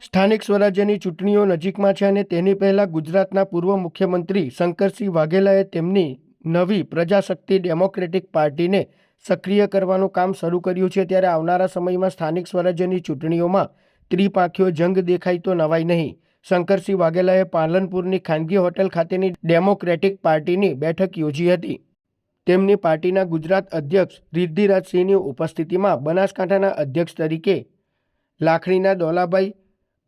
સ્થાનિક સ્વરાજ્યની ચૂંટણીઓ નજીકમાં છે અને તેની પહેલાં ગુજરાતના પૂર્વ મુખ્યમંત્રી શંકરસિંહ વાઘેલાએ તેમની નવી પ્રજાશક્તિ ડેમોક્રેટિક પાર્ટીને સક્રિય કરવાનું કામ શરૂ કર્યું છે ત્યારે આવનારા સમયમાં સ્થાનિક સ્વરાજ્યની ચૂંટણીઓમાં ત્રિપાંખીઓ જંગ દેખાય તો નવાઈ નહીં. શંકરસિંહ વાઘેલાએ પાલનપુરની ખાનગી હોટેલ ખાતેની ડેમોક્રેટિક પાર્ટીની બેઠક યોજી હતી. તેમની પાર્ટીના ગુજરાત અધ્યક્ષ રિદ્ધિરાજસિંહની ઉપસ્થિતિમાં બનાસકાંઠાના અધ્યક્ષ તરીકે લાખણીના દોલાભાઈ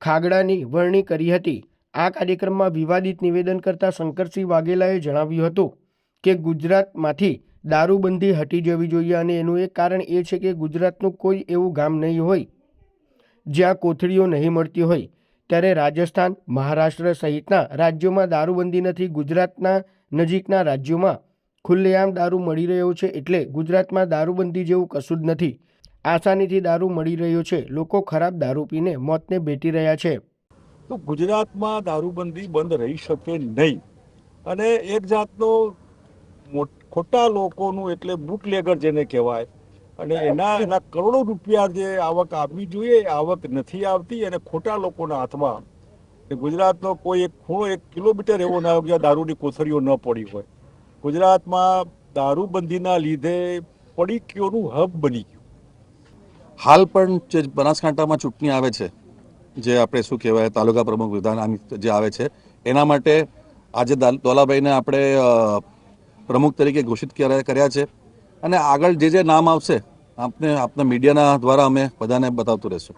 ખાગડાની વરણી કરી હતી. આ કાર્યક્રમમાં વિવાદિત નિવેદન કરતા શંકરસિંહ વાઘેલાએ જણાવ્યું હતું કે, ગુજરાતમાંથી દારૂબંધી હટી જવી જોઈએ અને એનું એક કારણ એ છે કે ગુજરાતનું કોઈ એવું ગામ નહીં હોય જ્યાં કોથળીઓ નહીં મળતી હોય. ત્યારે રાજસ્થાન, મહારાષ્ટ્ર સહિતના રાજ્યોમાં દારૂબંધી નથી. ગુજરાતના નજીકના રાજ્યોમાં ખુલ્લેઆમ દારૂ મળી રહ્યો છે એટલે ગુજરાતમાં દારૂબંધી જેવું કશું જ નથી. આસાનીથી દારૂ મળી રહ્યો છે. લોકો ખરાબ દારૂ પીને મોતને ભેટી રહ્યા છે. તો ગુજરાતમાં દારૂબંધી બંધ રહી શકે નહીં. અને એક જાતનો ખોટા લોકોનું એટલે બુટલેગર જેને કહેવાય. અને એના એના કરોડો રૂપિયા જે આવક આવવી જોઈએ આવક નથી આવતી અને ખોટા લોકોના હાથમાં. ગુજરાતનો કોઈ એક ખૂણો એક કિલોમીટર એવો ના હોય દારૂની કોથળીઓ ન પડી હોય. ગુજરાતમાં દારૂબંધીના લીધે પડીકીઓનું હબ બની ગયું. હાલ પણ જે બનાસકાંઠામાં ચૂંટણી આવે છે, જે આપણે શું કહેવાય, તાલુકા પ્રમુખ વિધાન જે આવે છે, એના માટે આજે દોલાભાઈને આપણે પ્રમુખ તરીકે ઘોષિત કર્યા છે. અને આગળ જે જે નામ આવશે, આપને, આપના મીડિયાના દ્વારા અમે બધાને બતાવતું રહેશું.